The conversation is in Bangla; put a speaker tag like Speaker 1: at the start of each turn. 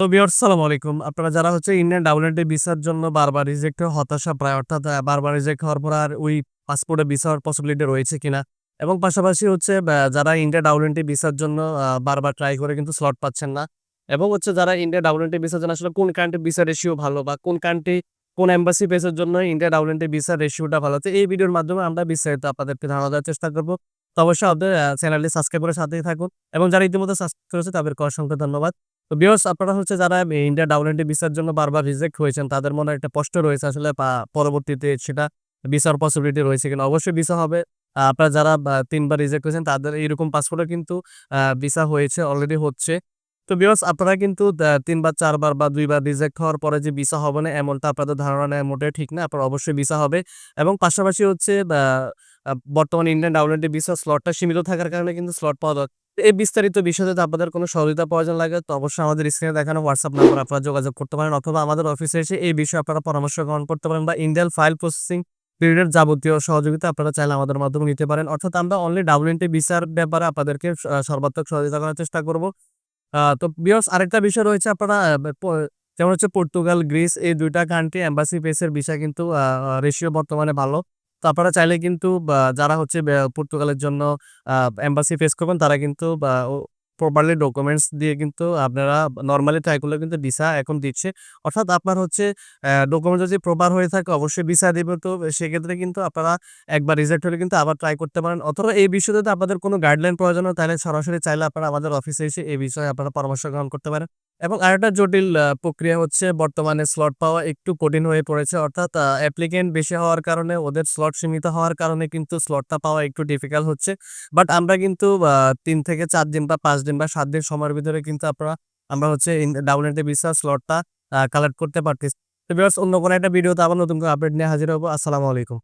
Speaker 1: তো ভিউয়ার্স সালাম আলাইকুম। আপনারা যারা হচ্ছে ইন্ডিয়ান ডাবল এন্ট্রি ভিসার জন্য বারবার রিজেক্ট হতাশা প্রায়, অর্থাৎ বারবার রিজেক্ট হওয়ার পর আর ওই পাসপোর্টে ভিসা হওয়ার পসিবিলিটি রয়েছে কিনা? এবং পাশাপাশি হচ্ছে যারা ইন্ডিয়া ডাবল এন্ট্রি ভিসার জন্য বারবার ট্রাই করে কিন্তু স্লট পাচ্ছেন না। এবং হচ্ছে যারা ইন্ডিয়া ডাবল এন্ট্রি ভিসার জন্য, আসলে কোন কান্ট্রি ভিসা রেশিও ভালো বা কোন কান্ট্রি কোন এম্বাসি বেসের জন্য ইন্ডিয়া ডাবল এন্ট্রি ভিসার রেশিওটা ভালো। তো এই ভিডিওর মাধ্যমে আমরা বিস্তারিত আপনাদেরকে ধারণা দেওয়ার চেষ্টা করব। তো অবশ্যই আমাদের আ চ্যানেলটি সাবস্ক্রাইব করে সাথেই থাকুন। এবং যারা ইতিমধ্যে সাবস্ক্রাইব করেছে, তাদেরকে অসংখ্য ধন্যবাদ। তো ভিউয়ার্স আপনারা হচ্ছে যারা ইন্ডিয়া ডাবল এন্ট্রি ভিসার জন্য বারবার রিজেক্ট হয়েছেন তাদের মনে একটা কষ্ট রয়েছে আসলে পরবর্তীতে সেটা ভিসার পসিবিলিটি রয়েছে কিনা? অবশ্যই ভিসা হবে। আপনারা যারা তিনবার রিজেক্ট হয়েছেন তাদের এইরকম পাসপোর্টও কিন্তু ভিসা হয়েছে, অলরেডি হচ্ছে। তো ভিউয়ার্স আপনারা কিন্তু তিনবার ৩ বার, ৪ বার বা দুইবার রিজেক্ট হওয়ার পরে যে ভিসা হবে না এমনটা আপনাদের ধারণা নেওয়া মোটেও ঠিক না। আপনার অবশ্যই ভিসা হবে। এবং পাশাপাশি হচ্ছে বর্তমানে ইন্ডিয়ান ডাবল এন্ট্রি ভিসার স্লটটা সীমিত থাকার কারণে কিন্তু স্লট পাওয়া। এই বিস্তারিত বিষয়ে যদি আপনাদের কোনো সহযোগিতা প্রয়োজন লাগে তো অবশ্যই আমাদের স্ক্রিনে দেখানো হোয়াটসঅ্যাপ নাম্বার আপনারা যোগাযোগ করতে পারেন অথবা আমাদের অফিসে এসে এই বিষয়ে আপনারা পরামর্শ গ্রহণ করতে পারেন বা ইন্ডিয়ান ফাইল প্রসেসিং পিরিয়ডের যাবতীয় সহযোগিতা আপনারা চাইলে আমাদের মাধ্যমে নিতে পারেন। অর্থাৎ আমরা অনলি ডাবল এন্ট্রি ভিসার ব্যাপারে আপনাদেরকে সর্বাত্মক সহযোগিতা করার চেষ্টা করব। তো ভিউয়ার্স আরেকটা বিষয় রয়েছে আপনারা যেমন হচ্ছে পর্তুগাল, গ্রিস এই দুইটা কান্ট্রি এম্বাসি বেসের ভিসা কিন্তু রেশিও বর্তমানে ভালো। তো আপনারা চাইলে কিন্তু যারা হচ্ছে পর্তুগালের জন্য এম্বাসি ফেস করবেন, তারা কিন্তু প্রপারলি ডকুমেন্টস দিয়ে কিন্তু আপনারা নর্মালি ট্রাই করলে কিন্তু ভিসা এখন দিচ্ছে। অর্থাৎ আপনার হচ্ছে ডকুমেন্ট যদি প্রপার হয়ে থাকে, অবশ্যই ভিসা দিবে। তো সেক্ষেত্রে কিন্তু আপনারা একবার রিজেক্ট হলে কিন্তু আবার ট্রাই করতে পারেন। অথবা এই বিষয়ে যদি আপনাদের কোনো গাইডলাইন প্রয়োজন হয়, তাহলে সরাসরি চাইলে আপনারা আমাদের অফিসে এসে এই বিষয়ে আপনারা পরামর্শ গ্রহণ করতে পারেন। এবং আরেকটা জটিল প্রক্রিয়া হচ্ছে বর্তমানে স্লট পাওয়া একটু কঠিন হয়ে পড়েছে। অর্থাৎ অ্যাপ্লিকেন্ট বেশি হওয়ার কারণে ওদের স্লট সীমিত হওয়ার কারণে কিন্তু স্লটটা পাওয়া একটু ডিফিকাল্ট হচ্ছে। বাট আমরা কিন্তু ৩ থেকে চার দিন বা পাঁচ দিন বা সাত দিন সময়ের ভিতরে কিন্তু আপনারা, আমরা হচ্ছে এন্ট্রি ভিসার স্লটটা কালেক্ট করতে পারতেছি। তো ভিউয়ার্স অন্য কোনো একটা ভিডিওতে আবার নতুন করে আপডেট নিয়ে হাজির হব। আসসালামু আলাইকুম।